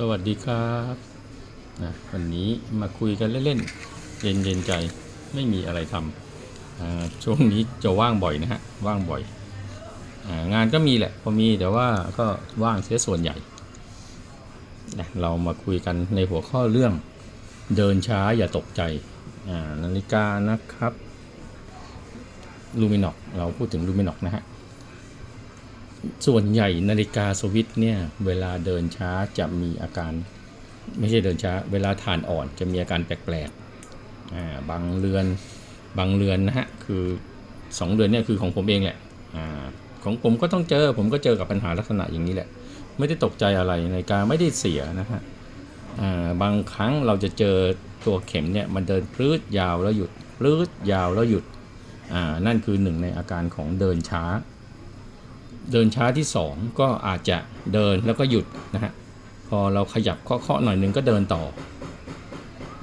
สวัสดีครับนะวันนี้มาคุยกันเล่นๆเย็นเย็นๆใจไม่มีอะไรทำช่วงนี้จะว่างบ่อยนะฮะว่างบ่อยองานก็มีแหละพอมีแต่ว่าก็ว่างเสียส่วนใหญ่นะเรามาคุยกันในหัวข้อเรื่องเดินช้าอย่าตกใจนาฬิกานะครับลูมินอกเราพูดถึงลูมินอกนะฮะ ส่วนใหญ่นาฬิกาสวิตเนี่ยเวลาเดินช้าจะมีอาการ ไม่ใช่เดินช้า เวลาทานอ่อนจะมีอาการแปลกๆบางเรือนบางเรือนนะฮะคือสองเรือนเนี่ยคือของผมเองแหละอของผมก็ต้องเจอ ผมก็เจอกับปัญหาลักษณะอย่างนี้แหละ ไม่ได้ตกใจอะไรนาฬิกาไม่ได้เสียนะฮะบางครั้งเราจะเจอตัวเข็มเนี่ยมันเดินพลื้ดยาวแล้วหยุดพลื้ดยาวแล้วหยุดนั่นคือหนึ่งในอาการของเดินช้า เดินช้าที่ 2 ก็อาจจะเดินแล้วก็หยุดนะฮะพอเราขยับเคาะๆหน่อยนึงก็เดินต่อ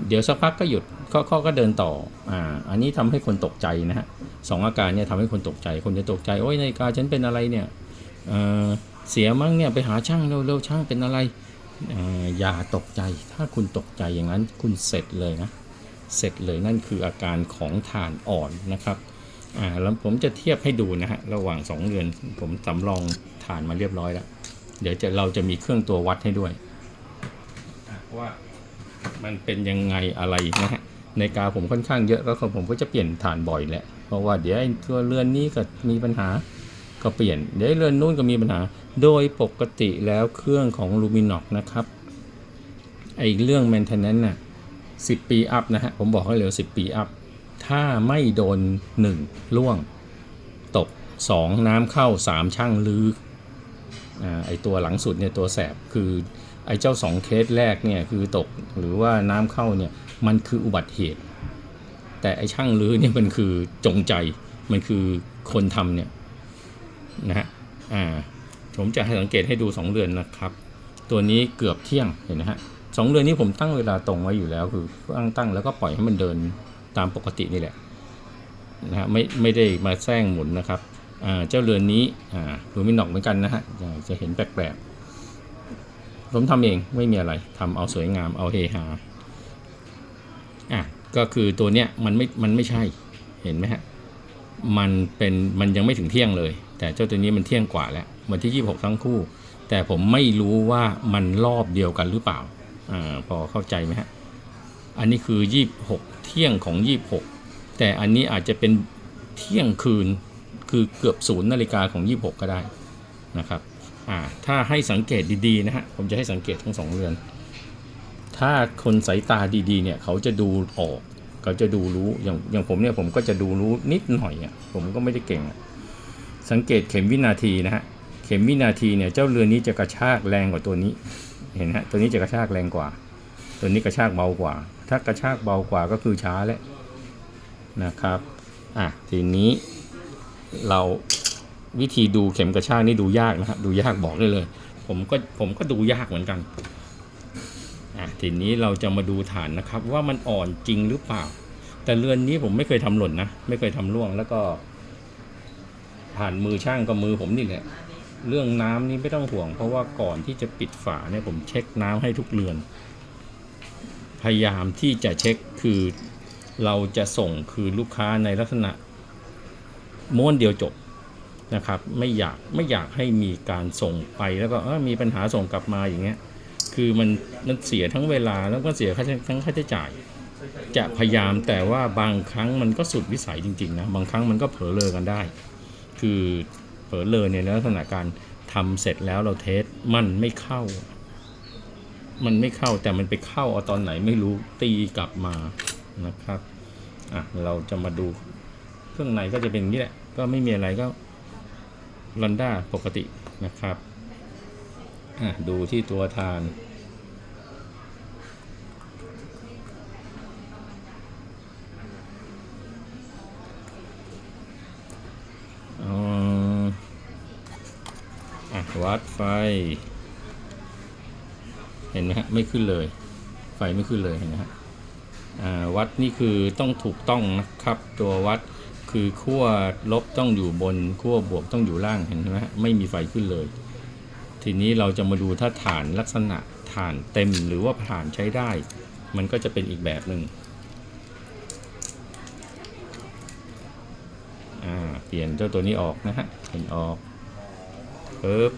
เดี๋ยวสักพักก็หยุดเคาะๆก็เดินต่ออ่าอันนี้ทำให้คนตกใจนะฮะสองอาการเนี่ยทำให้คนตกใจ คนจะตกใจโอ้ยนาฬิกาฉันเป็นอะไรเนี่ยเออเสียมั้งเนี่ยไปหาช่างเร็วๆช่างเป็นอะไรอ่ออย่าตกใจ ถ้าคุณตกใจอย่างนั้นคุณเสร็จเลยนะ เสร็จเลยนั่นคืออาการของฐานอ่อนนะครับ อ่าแล้วผมจะเทียบให้ดูนะฮะระหว่าง 2เรือน ผมสำรองฐานมาเรียบร้อยแล้ว เดี๋ยวจะเราจะมีเครื่องตัววัดให้ด้วย ว่ามันเป็นยังไงอะไรนะฮะในกาผมค่อนข้างเยอะแล้วก็ผมก็จะเปลี่ยนฐานบ่อยแหละ เพราะว่าเดี๋ยวไอ้ตัวเรือนนี้ก็มีปัญหาก็เปลี่ยน เดี๋ยวเรือนนู้นก็มีปัญหา โดยปกติแล้วเครื่องของลูมินอกนะครับไอ้เรื่อง maintenance น่ะ10 ปีอัพนะฮะผมบอกให้เลยว่า10 ปีอัพ ถ้าไม่โดน 1 ล่วง ตก 2 น้ำเข้า 3 ช่างลืออไอตัวหลังสุดเนี่ยตัวแสบคือไอเจ้า 2 เคสแรกเนี่ยคือตกหรือว่าน้ำเข้าเนี่ยมันคืออุบัติเหตุ แต่ไอช่างลือเนี่ยมันคือจงใจมันคือคนทำเนี่ยนะฮะอ่าผมจะให้สังเกตให้ดู 2 เรือนนะครับ ตัวนี้เกือบเที่ยงเห็นนะฮะสองเรือนนี้ผมตั้งเวลาตรงไว้อยู่แล้วคือตั้งตั้งแล้วก็ปล่อยให้มันเดิน ตามปกตินี่แหละนะฮะไม่ไม่ได้มาแซงหมุนนะครับเจ้าเรือนนี้อ่าลูมินอกเหมือนกันนะฮะจะเห็นแปลกๆผมทำเองไม่มีอะไรทำเอาสวยงามเอาเฮฮาอะก็คือตัวเนี้ยมันไม่มันไม่ใช่เห็นไหมฮะมันเป็นมันยังไม่ถึงเที่ยงเลย แต่เจ้าตัวนี้มันเที่ยงกว่าแล้ววันที่ 26 ทั้งคู่ แต่ผมไม่รู้ว่ามันรอบเดียวกันหรือเปล่าอ่าพอเข้าใจไหมฮะ อันนี้คือ 26 เที่ยงของ 26 แต่อันนี้อาจจะเป็นเที่ยงคืนคือเกือบศูนย์นาฬิกาของ 26 ก็ได้นะครับอ่าถ้าให้สังเกตดีๆนะฮะผมจะให้สังเกตทั้งสองเรือน ถ้าคนสายตาดีๆเนี่ยเขาจะดูออก เขาจะดูรู้อย่างอย่างผมเนี่ยผมก็จะดูรู้นิดหน่อยอะผมก็ไม่ได้เก่งสังเกตเข็มวินาทีนะฮะเข็มวินาทีเนี่ยเจ้าเรือนนี้จะกระชากแรงกว่าตัวนี้เห็นฮะตัวนี้จะกระชากแรงกว่า ตัวนี้กระชากเบากว่า ถ้ากระชากเบากว่าก็คือช้าแล้วนะครับ อะทีนี้เราวิธีดูเข็มกระชากนี่ดูยากนะครับดูยากบอกได้เลย ผมก็ผมก็ดูยากเหมือนกันอะทีนี้เราจะมาดูฐานนะครับ ว่ามันอ่อนจริงหรือเปล่า แต่เรือนนี้ผมไม่เคยทำหล่นนะไม่เคยทำร่วงแล้วก็ ผ่านมือช่างก็มือผมนี่แหละเรื่องน้ำนี่ไม่ต้องห่วง เพราะว่าก่อนที่จะปิดฝาเนี่ยผมเช็คน้ำให้ทุกเรือน พยายามที่จะเช็คคือเราจะส่งคือลูกค้าในลักษณะม้วนเดียวจบนะครับ ไม่อยากไม่อยากให้มีการส่งไปแล้วก็มีปัญหาส่งกลับมาอย่างเงี้ยคือมันมันเสียทั้งเวลาแล้วก็เสียค่าใช้ทั้งค่าใช้จ่าย จะพยายามแต่ว่าบางครั้งมันก็สุดวิสัยจริงๆนะบางครั้งมันก็เผลอเลอกันได้ คือเผลอเลอในลักษณะการทำเสร็จแล้วเราเทสมันไม่เข้า มันไม่เข้าแต่มันไปเข้าเอาตอนไหนไม่รู้ตีกลับมานะครับอะเราจะมาดูเครื่องในก็จะเป็นนี้แหละ ก็ไม่มีอะไรก็ลอนด้าปกตินะครับอะดูที่ตัวทานอืมอะวัดไฟ เห็นไหมฮะไม่ขึ้นเลย ไฟไม่ขึ้นเลยเห็นไหมฮะวัดนี่คือต้องถูกต้องนะครับ ตัววัดคือขั้วลบต้องอยู่บนขั้วบวกต้องอยู่ล่างเห็นไหมฮะไม่มีไฟขึ้นเลย ทีนี้เราจะมาดูถ้าฐานลักษณะฐานเต็มหรือว่าฐานใช้ได้ มันก็จะเป็นอีกแบบหนึ่งอ่าเปลี่ยนเจ้าตัวนี้ออกนะฮะเห็นออกปึ๊บ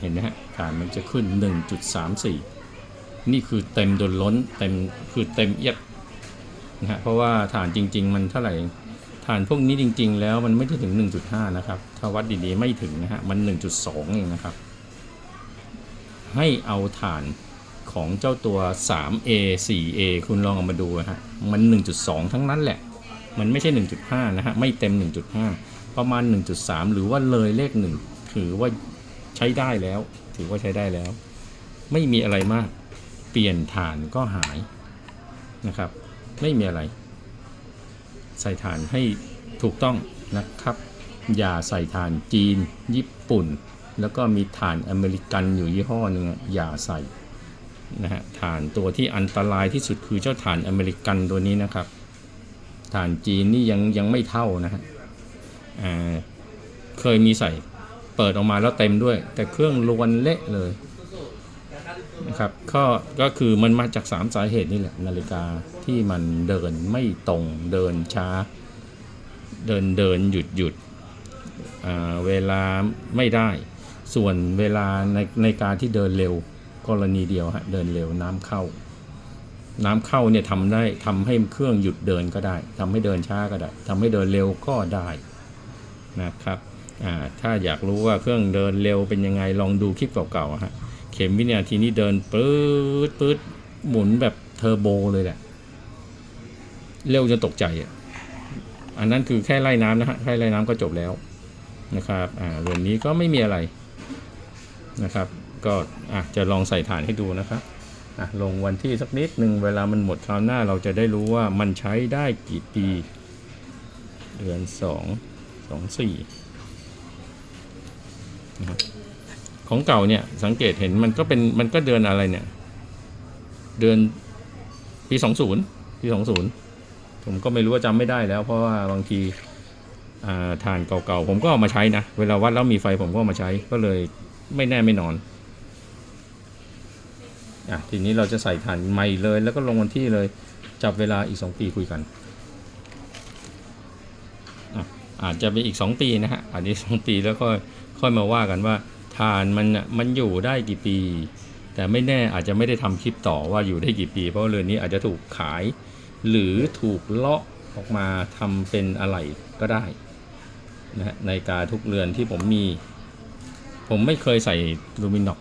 เห็นไหมฮะฐานมันจะขึ้น 1.34 นี่คือเต็มโดนล้นเต็มคือเต็มเอียดนะฮะเพราะว่าฐานจริง ๆ มันเท่าไหร่ฐานพวกนี้จริง ๆ แล้วมันไม่ได้ถึง 1.5 นะครับ ถ้าวัดดีๆไม่ถึงนะฮะมัน 1.2 เองนะครับ ให้เอาฐานของเจ้าตัว 3A 4A คุณลองเอามาดูนะฮะมัน 1.2 ทั้งนั้นแหละ มันไม่ใช่ 1.5 นะฮะไม่เต็ม 1.5 ประมาณ 1.3 หรือว่าเลยเลข 1 ถือว่าใช้ได้แล้ว ถือว่าใช้ได้แล้ว ไม่มีอะไรมาก เปลี่ยนฐานก็หายนะครับ ไม่มีอะไร ใส่ฐานให้ถูกต้องนะครับ อย่าใส่ฐานจีน ญี่ปุ่น แล้วก็มีฐานอเมริกันอยู่ยี่ห้อหนึ่งอย่าใส่นะฮะฐานตัวที่อันตรายที่สุดคือเจ้าฐานอเมริกันตัวนี้นะครับ ฐานจีนนี่ยังยังไม่เท่านะฮะเคยมีใส่เปิดออกมาแล้วเต็มด้วย แต่เครื่องลวนเละเลย นะครับก็ก็คือมันมาจาก 3 สาเหตุนี่แหละนาฬิกาที่มันเดินไม่ตรงเดินช้า เดินเดินหยุดหยุดเวลาไม่ได้ ส่วนเวลาในในการที่เดินเร็วกรณีเดียวฮะเดินเร็วน้ำเข้า น้ำเข้าเนี่ยทำได้ทำให้เครื่องหยุดเดินก็ได้ทำให้เดินช้าก็ได้ทำให้เดินเร็วก็ได้นะครับถ้าอยากรู้ว่าเครื่องเดินเร็วเป็นยังไงลองดูคลิปเก่าๆฮะ เข็มวินาทีนี้เดินปื๊ดปื๊ดหมุนแบบเทอร์โบเลยแหละ เร็วจนตกใจอะ อันนั้นคือแค่ไล่น้ำนะฮะ แค่ไล่น้ำก็จบแล้วนะครับ อ่าเรือนนี้ก็ไม่มีอะไรนะครับ ก็อะจะลองใส่ฐานให้ดูนะครับอะลงวันที่สักนิดหนึ่งเวลามันหมดคราวหน้าเราจะได้รู้ว่ามันใช้ได้กี่ปี เดือนสองสองสี่นะครับ ของเก่าเนี่ยสังเกตเห็นมันก็เป็นมันก็เดือนอะไรเนี่ย เดือนปีสองศูนย์ปีสองศูนย์ผมก็ไม่รู้ว่าจำไม่ได้แล้ว เพราะว่าบางทีอ่าฐานเก่าๆผมก็เอามาใช้นะ เวลาวัดแล้วมีไฟผมก็ามาใช้ก็เลยไม่แน่ไม่นอนอะทีนี้เราจะใส่ฐานใหม่เลย แล้วก็ลงวันที่เลยจับเวลาอีก 2 ปีคุยกันอะอาจจะเป็นอีก 2 ปีนะฮะอันนี้ 2 ปีแล้วก็ค่อยมาว่ากันว่า ฐานมันน่ะมันอยู่ได้กี่ปี แต่ไม่แน่อาจจะไม่ได้ทำคลิปต่อว่าอยู่ได้กี่ปี เพราะเรือนนี้อาจจะถูกขาย หรือถูกเลาะออกมาทำเป็นอะไรก็ได้นะฮะในกาทุกเรือนที่ผมมี ผมไม่เคยใส่ลูมินอก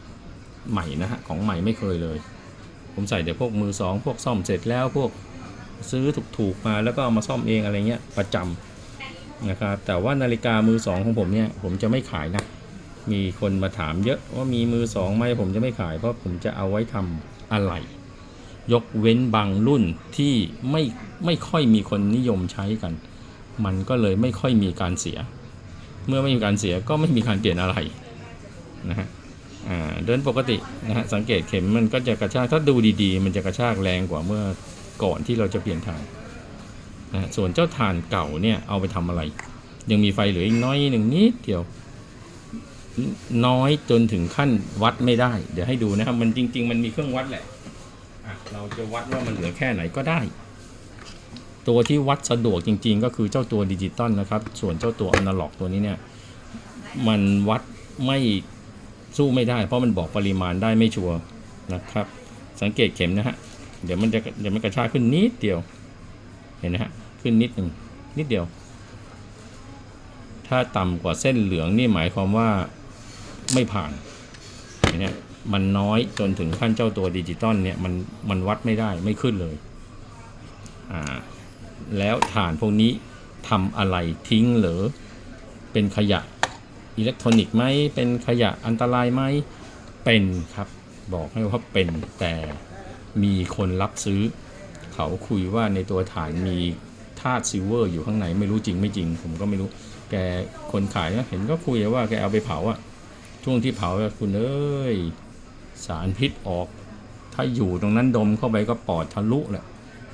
ใหม่นะฮะของใหม่ไม่เคยเลย ผมใส่แต่พวกมือสองพวกซ่อมเสร็จแล้วพวกซื้อถูกๆมาแล้วก็เอามาซ่อมเองอะไรเงี้ยประจำนะครับแต่ว่านาฬิกามือสองของผมเนี่ยผมจะไม่ขายนะ มีคนมาถามเยอะว่ามีมือสองไหมผมจะไม่ขาย เพราะผมจะเอาไว้ทำอะไร ยกเว้นบางรุ่นที่ไม่ไม่ค่อยมีคนนิยมใช้กัน มันก็เลยไม่ค่อยมีการเสีย เมื่อไม่มีการเสียก็ไม่มีการเปลี่ยนอะไรนะฮะเดินปกตินะฮะสังเกตเข็มมันก็จะกระชากถ้าดูดีๆ มันจะกระชากแรงกว่าเมื่อก่อนที่เราจะเปลี่ยนถ่านนะฮะส่วนเจ้าถ่านเก่าเนี่ยเอาไปทำอะไร ยังมีไฟเหลืออีกน้อยหนึ่งนิดเดียว น้อยจนถึงขั้นวัดไม่ได้ เดี๋ยวให้ดูนะครับ มันจริง ๆ มันมีเครื่องวัดแหละะเราจะวัดว่ามันเหลือแค่ไหนก็ได้ ตัวที่วัดสะดวกจริง ๆ ก็คือเจ้าตัวดิจิตอลนะครับ ส่วนเจ้าตัวอนาล็อกตัวนี้เนี่ย มันวัดไม่สู้ไม่ได้ เพราะมันบอกปริมาณได้ไม่ชัวร์นะครับ สังเกตเข็มนะฮะเดี๋ยวมันจะเดี๋ยวมันกระชากขึ้นนิดเดียว เห็นนะฮะขึ้นนิดหนึ่งนิดเดียว ถ้าต่ำกว่าเส้นเหลืองนี่หมายความว่า ไม่ผ่านเนไหมมันน้อยจนถึงขั้นเจ้าตัวดิจิตอลเนี่ยมันมันวัดไม่ได้ไม่ขึ้นเลยอ่าแล้วฐานพวกนี้ทำอะไรทิ้งหรือเป็นขยะอิเล็กทรอนิกส์ไหมเป็นขยะอันตรายไหมเป็นครับ บอกให้ว่าเป็นแต่มีคนรับซื้อ เขาคุยว่าในตัวฐานมีธาตุซิลเวอร์อยู่ข้างในไม่รู้จริงไม่จริง ผมก็ไม่รู้แกคนขายเห็นก็คุยว่าแกเอาไปเผาอะ ช่วงที่เผาคุณเอ้ย สารพิษออก ถ้าอยู่ตรงนั้นดมเข้าไปก็ปอดทะลุแหละ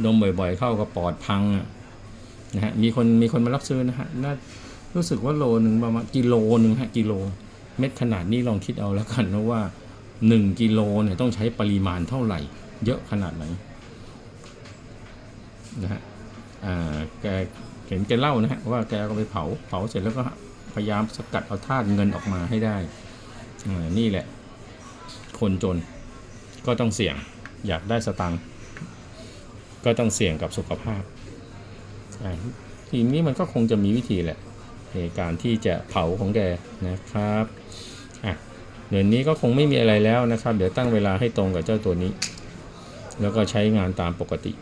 ดมบ่อยๆ เข้าก็ปอดพังอะนะฮะมีคนมีคนมารับซื้อนะฮะน่ารู้สึกว่าโลหนึ่งประมาณกิโลหนึ่งฮะกิโล เม็ดขนาดนี้ลองคิดเอาแล้วกันนะว่า 1กิโลเนี่ยต้องใช้ปริมาณเท่าไหร่ เยอะขนาดไหนนะฮะอ่าแกเห็นแกเล่านะฮะว่าแกก็ไปเผาเผาเสร็จแล้วก็พยายามสกัดเอาธาตุเงินออกมาให้ได้ นี่แหละ คนจนก็ต้องเสี่ยง อยากได้สตังค์ก็ต้องเสี่ยงกับสุขภาพทีนี้มันก็คงจะมีวิธีแหละในการที่จะเผาของแกนะครับอะเดี๋ยวนี้ก็คงไม่มีอะไรแล้วนะครับ เดี๋ยวตั้งเวลาให้ตรงกับเจ้าตัวนี้ แล้วก็ใช้งานตามปกติ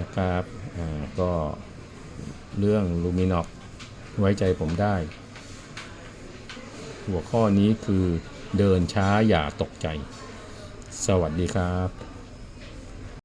นะครับอ่าก็เรื่องลูมินอกไว้ใจผมได้ หัวข้อนี้คือเดินช้าอย่าตกใจ สวัสดีครับ